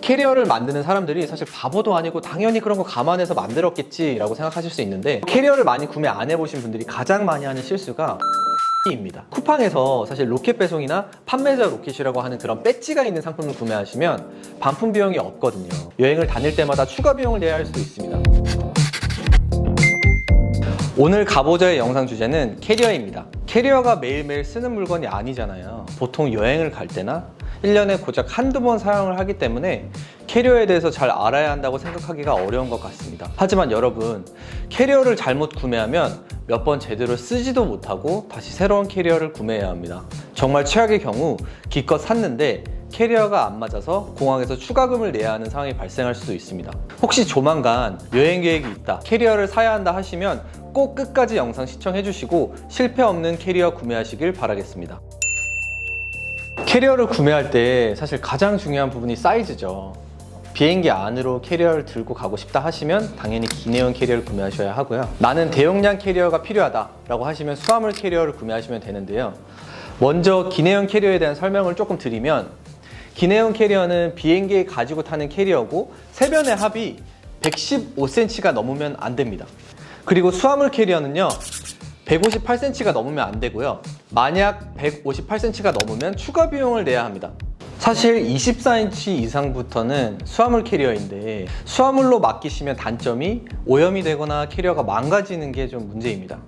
캐리어를 만드는 사람들이 사실 바보도 아니고 당연히 그런 거 감안해서 만들었겠지라고 생각하실 수 있는데 캐리어를 많이 구매 안 해보신 분들이 가장 많이 하는 실수가 입니다. 쿠팡에서 사실 로켓 배송이나 판매자 로켓이라고 하는 그런 배지가 있는 상품을 구매하시면 반품 비용이 없거든요. 여행을 다닐 때마다 추가 비용을 내야 할 수도 있습니다. 오늘 가보자의 영상 주제는 캐리어입니다. 캐리어가 매일매일 쓰는 물건이 아니잖아요. 보통 여행을 갈 때나 1년에 고작 한두 번 사용을 하기 때문에 캐리어에 대해서 잘 알아야 한다고 생각하기가 어려운 것 같습니다. 하지만 여러분, 캐리어를 잘못 구매하면 몇 번 제대로 쓰지도 못하고 다시 새로운 캐리어를 구매해야 합니다. 정말 최악의 경우 기껏 샀는데 캐리어가 안 맞아서 공항에서 추가금을 내야 하는 상황이 발생할 수도 있습니다. 혹시 조만간 여행 계획이 있다, 캐리어를 사야 한다 하시면 꼭 끝까지 영상 시청해 주시고 실패 없는 캐리어 구매하시길 바라겠습니다. 캐리어를 구매할 때 사실 가장 중요한 부분이 사이즈죠. 비행기 안으로 캐리어를 들고 가고 싶다 하시면 당연히 기내용 캐리어를 구매하셔야 하고요. 나는 대용량 캐리어가 필요하다라고 하시면 수화물 캐리어를 구매하시면 되는데요. 먼저 기내용 캐리어에 대한 설명을 조금 드리면 기내용 캐리어는 비행기에 가지고 타는 캐리어고 세변의 합이 115cm가 넘으면 안 됩니다. 그리고 수화물 캐리어는요. 158cm가 넘으면 안 되고요. 만약 158cm가 넘으면 추가 비용을 내야 합니다. 사실 24인치 이상부터는 수화물 캐리어인데 수화물로 맡기시면 단점이 오염이 되거나 캐리어가 망가지는 게 좀 문제입니다.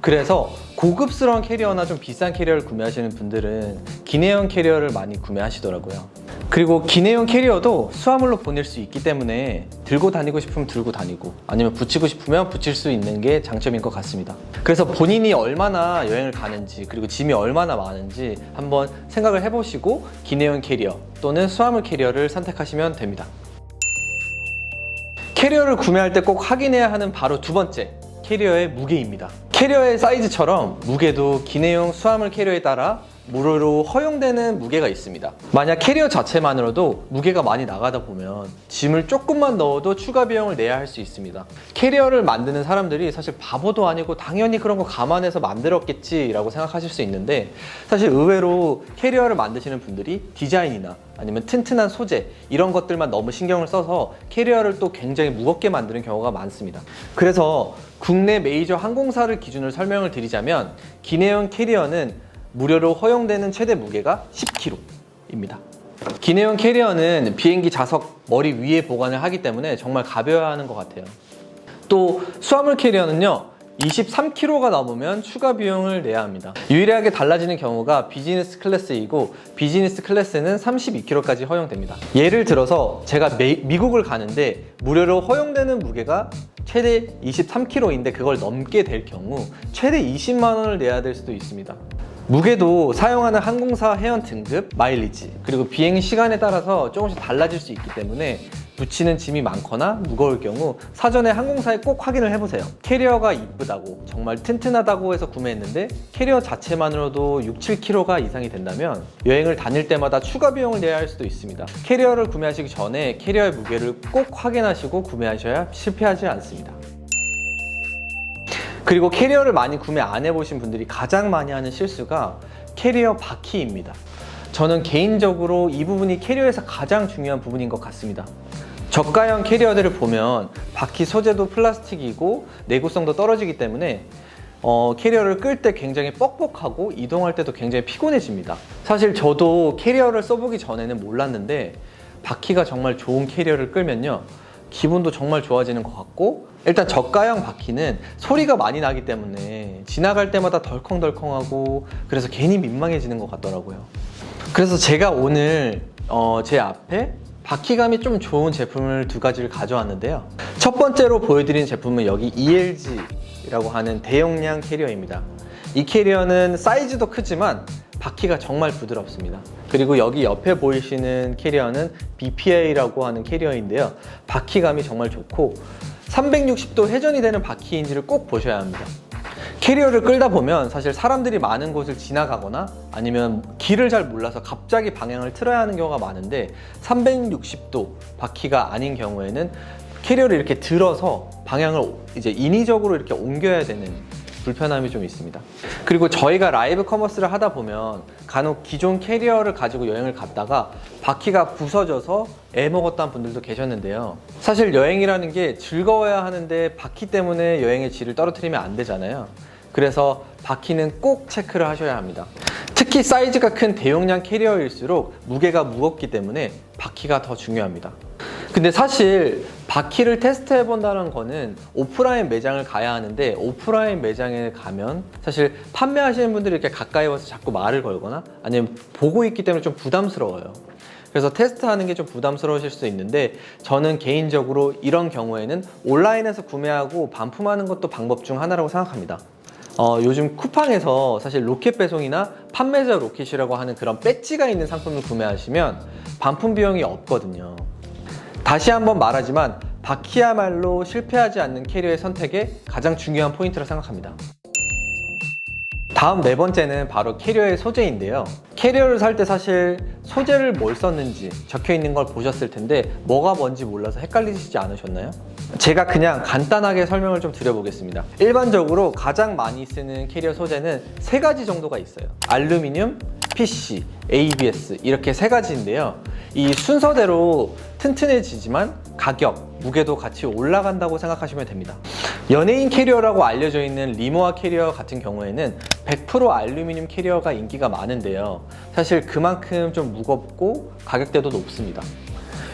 그래서 고급스러운 캐리어나 좀 비싼 캐리어를 구매하시는 분들은 기내용 캐리어를 많이 구매하시더라고요. 그리고 기내용 캐리어도 수화물로 보낼 수 있기 때문에 들고 다니고 싶으면 들고 다니고 아니면 붙이고 싶으면 붙일 수 있는 게 장점인 것 같습니다. 그래서 본인이 얼마나 여행을 가는지 그리고 짐이 얼마나 많은지 한번 생각을 해보시고 기내용 캐리어 또는 수화물 캐리어를 선택하시면 됩니다. 캐리어를 구매할 때 꼭 확인해야 하는 바로 두 번째 캐리어의 무게입니다. 캐리어의 사이즈처럼 무게도 기내용 수화물 캐리어에 따라 무료로 허용되는 무게가 있습니다. 만약 캐리어 자체만으로도 무게가 많이 나가다 보면 짐을 조금만 넣어도 추가 비용을 내야 할 수 있습니다. 캐리어를 만드는 사람들이 사실 바보도 아니고 당연히 그런 거 감안해서 만들었겠지라고 생각하실 수 있는데 사실 의외로 캐리어를 만드시는 분들이 디자인이나 아니면 튼튼한 소재 이런 것들만 너무 신경을 써서 캐리어를 또 굉장히 무겁게 만드는 경우가 많습니다. 그래서 국내 메이저 항공사를 기준으로 설명을 드리자면 기내용 캐리어는 무료로 허용되는 최대 무게가 10kg입니다. 기내용 캐리어는 비행기 좌석 머리 위에 보관을 하기 때문에 정말 가벼워야 하는 것 같아요. 또 수화물 캐리어는요. 23kg가 넘으면 추가 비용을 내야 합니다. 유일하게 달라지는 경우가 비즈니스 클래스이고 비즈니스 클래스는 32kg까지 허용됩니다. 예를 들어서 제가 미- 미국을 가는데 무료로 허용되는 무게가 최대 23kg인데 그걸 넘게 될 경우 최대 20만 원을 내야 될 수도 있습니다. 무게도 사용하는 항공사 회원 등급, 마일리지, 그리고 비행 시간에 따라서 조금씩 달라질 수 있기 때문에 붙이는 짐이 많거나 무거울 경우 사전에 항공사에 꼭 확인을 해보세요. 캐리어가 이쁘다고 정말 튼튼하다고 해서 구매했는데 캐리어 자체만으로도 6, 7kg가 이상이 된다면 여행을 다닐 때마다 추가 비용을 내야 할 수도 있습니다. 캐리어를 구매하시기 전에 캐리어의 무게를 꼭 확인하시고 구매하셔야 실패하지 않습니다. 그리고 캐리어를 많이 구매 안 해보신 분들이 가장 많이 하는 실수가 캐리어 바퀴입니다. 저는 개인적으로 이 부분이 캐리어에서 가장 중요한 부분인 것 같습니다. 저가형 캐리어들을 보면 바퀴 소재도 플라스틱이고 내구성도 떨어지기 때문에 어, 캐리어를 끌 때 굉장히 뻑뻑하고 이동할 때도 굉장히 피곤해집니다. 사실 저도 캐리어를 써보기 전에는 몰랐는데 바퀴가 정말 좋은 캐리어를 끌면요. 기분도 정말 좋아지는 것 같고 일단 저가형 바퀴는 소리가 많이 나기 때문에 지나갈 때마다 덜컹덜컹하고 그래서 괜히 민망해지는 것 같더라고요. 그래서 제가 오늘 어, 제 앞에 바퀴감이 좀 좋은 제품을 두 가지를 가져왔는데요. 첫 번째로 보여드린 제품은 여기 ELG라고 하는 대용량 캐리어입니다. 이 캐리어는 사이즈도 크지만 바퀴가 정말 부드럽습니다. 그리고 여기 옆에 보이시는 캐리어는 BPA라고 하는 캐리어인데요. 바퀴감이 정말 좋고 360도 회전이 되는 바퀴인지를 꼭 보셔야 합니다. 캐리어를 끌다 보면 사실 사람들이 많은 곳을 지나가거나 아니면 길을 잘 몰라서 갑자기 방향을 틀어야 하는 경우가 많은데 360도 바퀴가 아닌 경우에는 캐리어를 이렇게 들어서 방향을 이제 인위적으로 이렇게 옮겨야 되는 불편함이 좀 있습니다. 그리고 저희가 라이브 커머스를 하다 보면 간혹 기존 캐리어를 가지고 여행을 갔다가 바퀴가 부서져서 애 먹었다는 분들도 계셨는데요. 사실 여행이라는 게 즐거워야 하는데 바퀴 때문에 여행의 질을 떨어뜨리면 안 되잖아요. 그래서 바퀴는 꼭 체크를 하셔야 합니다. 특히 사이즈가 큰 대용량 캐리어일수록 무게가 무겁기 때문에 바퀴가 더 중요합니다. 근데 사실 바퀴를 테스트해 본다는 거는 오프라인 매장을 가야 하는데 오프라인 매장에 가면 사실 판매하시는 분들이 이렇게 가까이 와서 자꾸 말을 걸거나 아니면 보고 있기 때문에 좀 부담스러워요. 그래서 테스트하는 게 좀 부담스러우실 수 있는데 저는 개인적으로 이런 경우에는 온라인에서 구매하고 반품하는 것도 방법 중 하나라고 생각합니다. 어, 요즘 쿠팡에서 사실 로켓 배송이나 판매자 로켓이라고 하는 그런 배지가 있는 상품을 구매하시면 반품 비용이 없거든요. 다시 한번 말하지만 바퀴야말로 실패하지 않는 캐리어의 선택에 가장 중요한 포인트라 생각합니다. 다음 네 번째는 바로 캐리어의 소재인데요. 캐리어를 살 때 사실 소재를 뭘 썼는지 적혀 있는 걸 보셨을 텐데 뭐가 뭔지 몰라서 헷갈리시지 않으셨나요? 제가 그냥 간단하게 설명을 좀 드려보겠습니다. 일반적으로 가장 많이 쓰는 캐리어 소재는 세 가지 정도가 있어요. 알루미늄, PC, ABS 이렇게 세 가지인데요. 이 순서대로 튼튼해지지만 가격, 무게도 같이 올라간다고 생각하시면 됩니다. 연예인 캐리어라고 알려져 있는 리모아 캐리어 같은 경우에는 100% 알루미늄 캐리어가 인기가 많은데요. 사실 그만큼 좀 무겁고 가격대도 높습니다.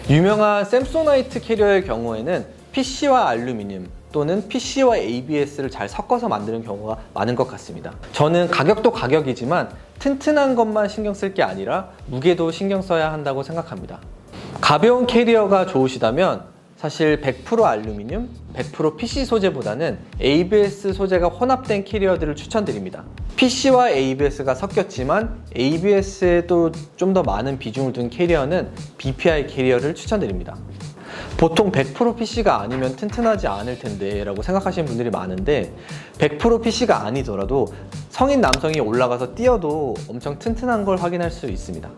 유명한 샘소나이트 캐리어의 경우에는 PC와 알루미늄 또는 PC와 ABS를 잘 섞어서 만드는 경우가 많은 것 같습니다. 저는 가격도 가격이지만 튼튼한 것만 신경 쓸 게 아니라 무게도 신경 써야 한다고 생각합니다. 가벼운 캐리어가 좋으시다면 사실 100% 알루미늄, 100% PC 소재보다는 ABS 소재가 혼합된 캐리어들을 추천드립니다. PC와 ABS가 섞였지만 ABS에 또좀더 많은 비중을 둔 캐리어는 BPI 캐리어를 추천드립니다. 보통 100% PC가 아니면 튼튼하지 않을 텐데 라고 생각하시는 분들이 많은데 100% PC가 아니더라도 성인 남성이 올라가서 뛰어도 엄청 튼튼한 걸 확인할 수 있습니다.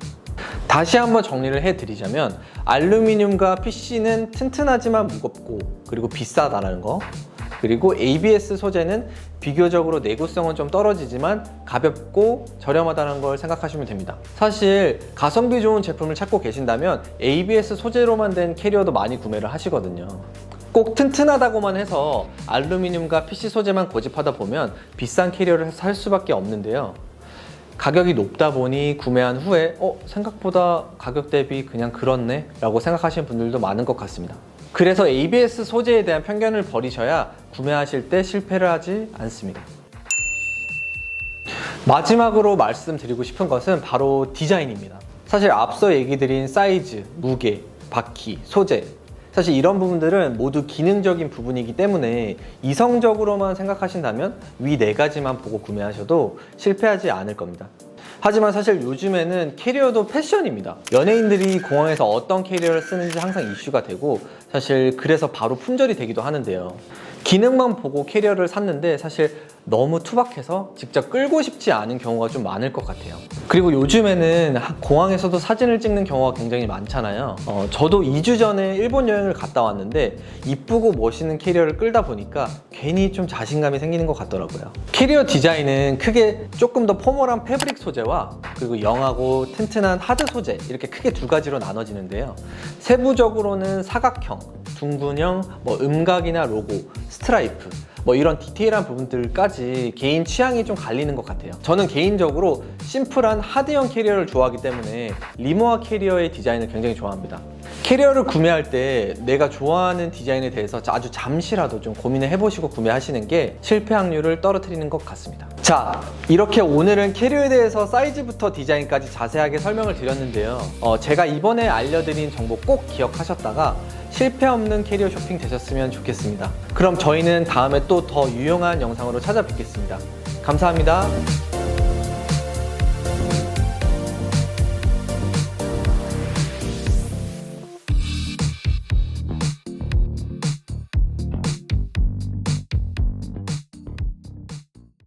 다시 한번 정리를 해드리자면 알루미늄과 PC는 튼튼하지만 무겁고 그리고 비싸다라는 거 그리고 ABS 소재는 비교적으로 내구성은 좀 떨어지지만 가볍고 저렴하다는 걸 생각하시면 됩니다. 사실 가성비 좋은 제품을 찾고 계신다면 ABS 소재로만 된 캐리어도 많이 구매를 하시거든요. 꼭 튼튼하다고만 해서 알루미늄과 PC 소재만 고집하다 보면 비싼 캐리어를 살 수밖에 없는데요. 가격이 높다 보니 구매한 후에 어 생각보다 가격 대비 그냥 그렇네 라고 생각하시는 분들도 많은 것 같습니다 그래서 ABS 소재에 대한 편견을 버리셔야 구매하실 때 실패를 하지 않습니다. 마지막으로 말씀드리고 싶은 것은 바로 디자인입니다. 사실 앞서 얘기 드린 사이즈, 무게, 바퀴, 소재. 사실 이런 부분들은 모두 기능적인 부분이기 때문에 이성적으로만 생각하신다면 위 네 가지만 보고 구매하셔도 실패하지 않을 겁니다. 하지만 사실 요즘에는 캐리어도 패션입니다. 연예인들이 공항에서 어떤 캐리어를 쓰는지 항상 이슈가 되고 사실 그래서 바로 품절이 되기도 하는데요. 기능만 보고 캐리어를 샀는데 사실 너무 투박해서 직접 끌고 싶지 않은 경우가 좀 많을 것 같아요. 그리고 요즘에는 공항에서도 사진을 찍는 경우가 굉장히 많잖아요. 어, 저도 2주 전에 일본 여행을 갔다 왔는데 이쁘고 멋있는 캐리어를 끌다 보니까 괜히 좀 자신감이 생기는 것 같더라고요. 캐리어 디자인은 크게 조금 더 포멀한 패브릭 소재와 그리고 영하고 튼튼한 하드 소재 이렇게 크게 두 가지로 나눠지는데요. 세부적으로는 사각형, 둥근형, 뭐 음각이나 로고, 스트라이프 뭐 이런 디테일한 부분들까지 개인 취향이 좀 갈리는 것 같아요. 저는 개인적으로 심플한 하드형 캐리어를 좋아하기 때문에 리모아 캐리어의 디자인을 굉장히 좋아합니다. 캐리어를 구매할 때 내가 좋아하는 디자인에 대해서 아주 잠시라도 좀 고민을 해보시고 구매하시는 게 실패 확률을 떨어뜨리는 것 같습니다. 자, 이렇게 오늘은 캐리어에 대해서 사이즈부터 디자인까지 자세하게 설명을 드렸는데요. 어, 제가 이번에 알려드린 정보 꼭 기억하셨다가 실패 없는 캐리어 쇼핑 되셨으면 좋겠습니다. 그럼 저희는 다음에 또 더 유용한 영상으로 찾아뵙겠습니다. 감사합니다.